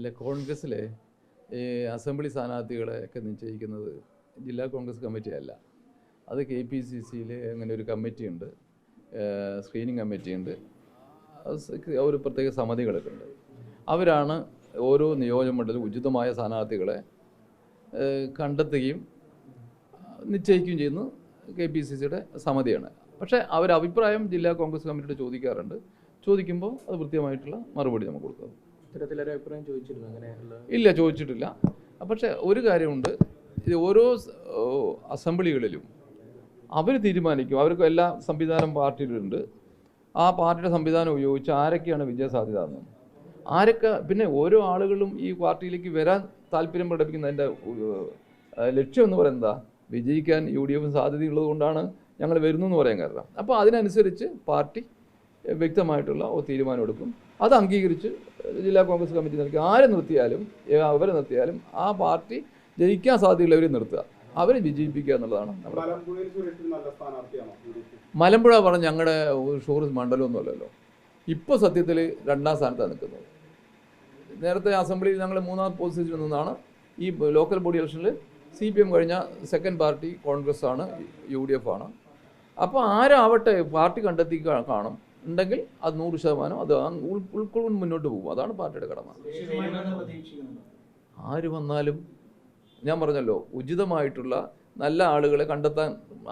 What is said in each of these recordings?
ഇല്ല കോൺഗ്രസ്സിലെ ഈ അസംബ്ലി സ്ഥാനാർത്ഥികളെ ഒക്കെ നിശ്ചയിക്കുന്നത് ജില്ലാ കോൺഗ്രസ് കമ്മിറ്റി അല്ല അത് കെ പി സി സിയിൽ അങ്ങനെ ഒരു കമ്മിറ്റിയുണ്ട് സ്ക്രീനിങ് കമ്മിറ്റിയുണ്ട്. ഒരു പ്രത്യേക സമിതികളൊക്കെ ഉണ്ട്. അവരാണ് ഓരോ നിയോജകമണ്ഡലം ഉചിതമായ സ്ഥാനാർത്ഥികളെ കണ്ടെത്തുകയും നിശ്ചയിക്കുകയും ചെയ്യുന്നത് കെ പി സി സിയുടെ സമിതിയാണ്. പക്ഷേ അവരഭിപ്രായം ജില്ലാ കോൺഗ്രസ് കമ്മിറ്റിയോട് ചോദിക്കാറുണ്ട്. ചോദിക്കുമ്പോൾ അത് കൃത്യമായിട്ടുള്ള മറുപടി നമുക്ക് കൊടുക്കും. അഭിപ്രായം ചോദിച്ചിരുന്നു? ഇല്ല ചോദിച്ചിട്ടില്ല. പക്ഷെ ഒരു കാര്യമുണ്ട്. ഇത് ഓരോ അസംബ്ലികളിലും അവർ തീരുമാനിക്കും. അവർക്ക് എല്ലാ സംവിധാനം പാർട്ടിയിലുണ്ട്. ആ പാർട്ടിയുടെ സംവിധാനം ഉപയോഗിച്ച് ആരൊക്കെയാണ് വിജയസാധ്യത എന്ന്. ആരൊക്കെ പിന്നെ ഓരോ ആളുകളും ഈ പാർട്ടിയിലേക്ക് വരാൻ താല്പര്യം പ്രകടിപ്പിക്കുന്നതിന്റെ ലക്ഷ്യം എന്ന് പറയുന്നത് വിജയിക്കാൻ യു ഡി എഫിന് സാധ്യതയുള്ളത് കൊണ്ടാണ് ഞങ്ങൾ വരുന്നു എന്ന് പറയാൻ കാരണം. അപ്പോൾ അതിനനുസരിച്ച് പാർട്ടി വ്യക്തമായിട്ടുള്ള ഒരു തീരുമാനം എടുക്കും. അത് അംഗീകരിച്ച് ജില്ലാ കോൺഗ്രസ് കമ്മിറ്റി നിർത്തി. ആരെ നിർത്തിയാലും അവരെ നിർത്തിയാലും ആ പാർട്ടി ജയിക്കാൻ സാധ്യതയുള്ളവരെ നിർത്തുക. അവരെ വിജയിപ്പിക്കുക എന്നുള്ളതാണ്? മലമ്പുഴ പറഞ്ഞ ഞങ്ങളുടെ ടൂറിസ്റ്റ് മണ്ഡലമൊന്നുമല്ലല്ലോ ഇപ്പോൾ സത്യത്തിൽ രണ്ടാം സ്ഥാനത്താണ് നിൽക്കുന്നത്. നേരത്തെ അസംബ്ലിയിൽ ഞങ്ങൾ മൂന്നാം പൊസിഷനിൽ നിന്നാണ് ഈ ലോക്കൽ ബോഡി ഇലക്ഷനിൽ സി പി എം കഴിഞ്ഞ സെക്കൻഡ് പാർട്ടി കോൺഗ്രസ് ആണ് യു ഡി എഫ് ആണ്. അപ്പോൾ ആരാവട്ടെ പാർട്ടി കണ്ടെത്തി കാണും. ഉണ്ടെങ്കിൽ അത് നൂറ് ശതമാനം അത് ഉൾക്കൊള്ളുന്ന മുന്നോട്ട് പോകും. അതാണ് പാർട്ടിയുടെ കടമ. ആര് വന്നാലും ഞാൻ പറഞ്ഞല്ലോ ഉചിതമായിട്ടുള്ള നല്ല ആളുകളെ കണ്ടെത്താൻ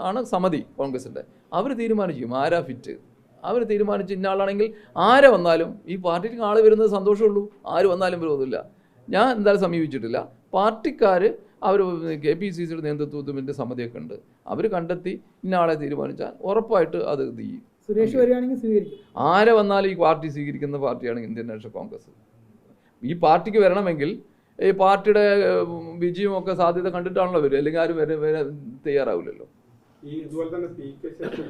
ആണ് സമിതി കോൺഗ്രസിന്റെ അവർ തീരുമാനിക്കും ആരാ ഫിറ്റ് അവർ തീരുമാനിച്ച് ഇന്ന ആളാണെങ്കിൽ ആരെ വന്നാലും ഈ പാർട്ടിക്ക് ആൾ വരുന്നത് സന്തോഷമുള്ളൂ. ആര് വന്നാലും വിരോധമില്ല. ഞാൻ എന്തായാലും സമീപിച്ചിട്ടില്ല. പാർട്ടിക്കാർ അവർ കെ പി സി സിയുടെ നേതൃത്വത്തിന്റെ സമിതിയൊക്കെ ഉണ്ട്. അവർ കണ്ടെത്തി ഇന്ന ആളെ തീരുമാനിച്ചാൽ ഉറപ്പായിട്ട് അത് ചെയ്യും. സുരേഷ് വരികയാണെങ്കിൽ സ്വീകരിക്കും. ആരെ വന്നാലും ഈ പാർട്ടി സ്വീകരിക്കുന്ന പാർട്ടിയാണ് ഇന്ത്യൻ നാഷണൽ കോൺഗ്രസ്. ഈ പാർട്ടിക്ക് വരണമെങ്കിൽ ഈ പാർട്ടിയുടെ വിജയമൊക്കെ സാധ്യത കണ്ടിട്ടാണല്ലോ വരും അല്ലെങ്കിൽ ആരും വരെ വരെ തയ്യാറാവില്ലല്ലോ. ഈ ഇതുപോലെ തന്നെ പി കെ ശശി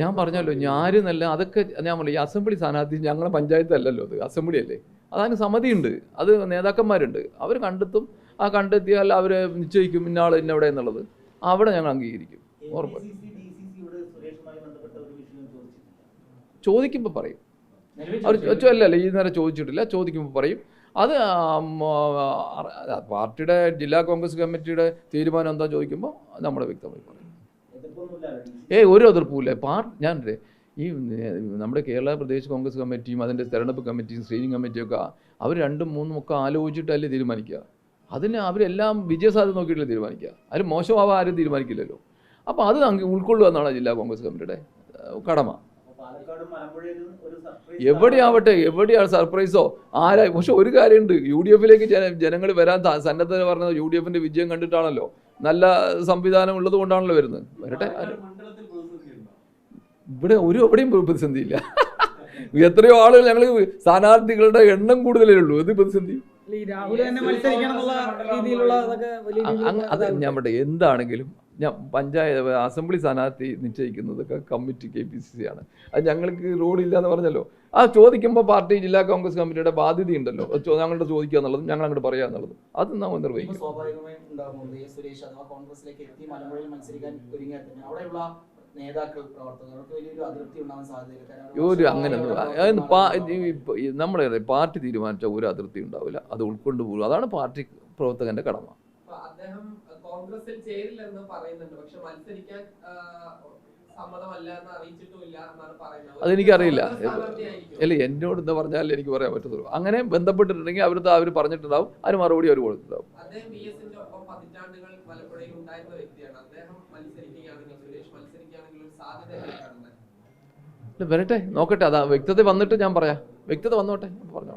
ഞാൻ പറഞ്ഞല്ലോ ഞാനെന്നല്ല അതൊക്കെ ഞാൻ പറഞ്ഞു ഈ അസംബ്ലി സ്ഥാനാർത്ഥി ഞങ്ങളെ പഞ്ചായത്ത് അല്ലല്ലോ അത് അസംബ്ലി അല്ലേ? അതിന് സമിതിയുണ്ട് അത് നേതാക്കന്മാരുണ്ട്. അവർ കണ്ടെത്തും ആ കണ്ടെത്തിയാൽ അവർ നിശ്ചയിക്കും ഇന്നാൾ ഇന്നവിടെ എന്നുള്ളത്. അവിടെ ഞങ്ങൾ അംഗീകരിക്കും. ഉറപ്പ് ചോദിക്കുമ്പോൾ പറയും. അവർ അല്ല അല്ല ഈ നേരം ചോദിച്ചിട്ടില്ല. ചോദിക്കുമ്പോൾ പറയും. അത് പാർട്ടിയുടെ ജില്ലാ കോൺഗ്രസ് കമ്മിറ്റിയുടെ തീരുമാനം എന്താ ചോദിക്കുമ്പോൾ നമ്മൾ വ്യക്തമായി പറയും. ഏയ് ഒരു എതിർപ്പുമില്ല. പാർ ഞാൻ ഈ നമ്മുടെ കേരള പ്രദേശ് കോൺഗ്രസ് കമ്മിറ്റിയും അതിന്റെ തെരഞ്ഞെടുപ്പ് കമ്മിറ്റിയും സ്ക്രീനിങ് കമ്മിറ്റിയും ഒക്കെ അവർ രണ്ടും മൂന്നും ഒക്കെ ആലോചിച്ചിട്ടല്ലേ തീരുമാനിക്കുക. അതിന് അവരെല്ലാം വിജയസാധ്യത നോക്കിയിട്ടല്ലേ തീരുമാനിക്കുക. അതിൽ മോശമാവാൻ ആരും തീരുമാനിക്കില്ലല്ലോ. അപ്പോൾ അത് അങ്ങ് ഉൾക്കൊള്ളുക എന്നാണ് ജില്ലാ കോൺഗ്രസ് കമ്മിറ്റിയുടെ കടമ. എവിടെയാവട്ടെ എവിടെയാണ് സർപ്രൈസോ ആരാ? പക്ഷെ ഒരു കാര്യമുണ്ട്. യു ഡി എഫിലേക്ക് ജന ജനങ്ങൾ വരാൻ സന്നദ്ധത പറഞ്ഞത് യു ഡി എഫിന്റെ വിജയം കണ്ടിട്ടാണല്ലോ. നല്ല സംവിധാനം ഉള്ളത് കൊണ്ടാണല്ലോ വരുന്നത്. വരട്ടെ. ഇവിടെ ഒരു എവിടെയും പ്രതിസന്ധിയില്ല. എത്രയോ ആളുകൾ ഞങ്ങൾ സ്ഥാനാർത്ഥികളുടെ എണ്ണം കൂടുതലേ ഉള്ളൂ. ഇത് പ്രതിസന്ധി? അത് ഞാൻ പറയട്ടെ എന്താണെങ്കിലും ഞാൻ പഞ്ചായത്ത് അസംബ്ലി സ്ഥാനാർത്ഥി നിശ്ചയിക്കുന്നതൊക്കെ committee K P C C ആണ്. അത് ഞങ്ങൾക്ക് റോഡില്ല എന്ന് പറഞ്ഞല്ലോ. ആ ചോദിക്കുമ്പോൾ പാർട്ടി ജില്ലാ കോൺഗ്രസ് കമ്മിറ്റിയുടെ ബാധ്യത ഉണ്ടല്ലോ ഞങ്ങളുടെ ചോദിക്കുക എന്നുള്ളത് ഞങ്ങൾ അങ്ങോട്ട് പറയുക എന്നുള്ളത്. അത് നമ്മൾ ഇപ്പൊ നിർവഹിക്കും നേതാക്കൾ പ്രവർത്തകർക്ക് വലിയൊരു അതൃപ്തി ഉണ്ടാവാൻ സാധ്യതയില്ല. ഒരു അങ്ങനെ നമ്മളെ പാർട്ടി തീരുമാനിച്ച ഒരു അതിർത്തി ഉണ്ടാവില്ല. അത് ഉൾക്കൊണ്ട് പോകും അതാണ് പാർട്ടി പ്രവർത്തകന്റെ കടമ. അദ്ദേഹം കോൺഗ്രസിൽ ചേരില്ലെന്ന് പറയുന്നുണ്ട്. പക്ഷെ മത്സരിക്കാൻ ആ, സമ്മതമല്ല എന്ന് അറിയിച്ചിട്ടില്ല എന്നാണ് പറയുന്നത്. അതെനിക്കറിയില്ല. അല്ല എന്നോട് എന്താ പറഞ്ഞാൽ എനിക്ക് പറയാൻ പറ്റത്തുള്ളൂ. അങ്ങനെ ബന്ധപ്പെട്ടിട്ടുണ്ടെങ്കിൽ അവരത് അവർ പറഞ്ഞിട്ടുണ്ടാവും. അതിന് മറുപടി അവർ കൊടുത്തിട്ടുണ്ടാവും. വരട്ടെ നോക്കട്ടെ. അതാ വ്യക്തത വന്നിട്ട് ഞാൻ പറയാം. വ്യക്തത വന്നോട്ടെ പറഞ്ഞോ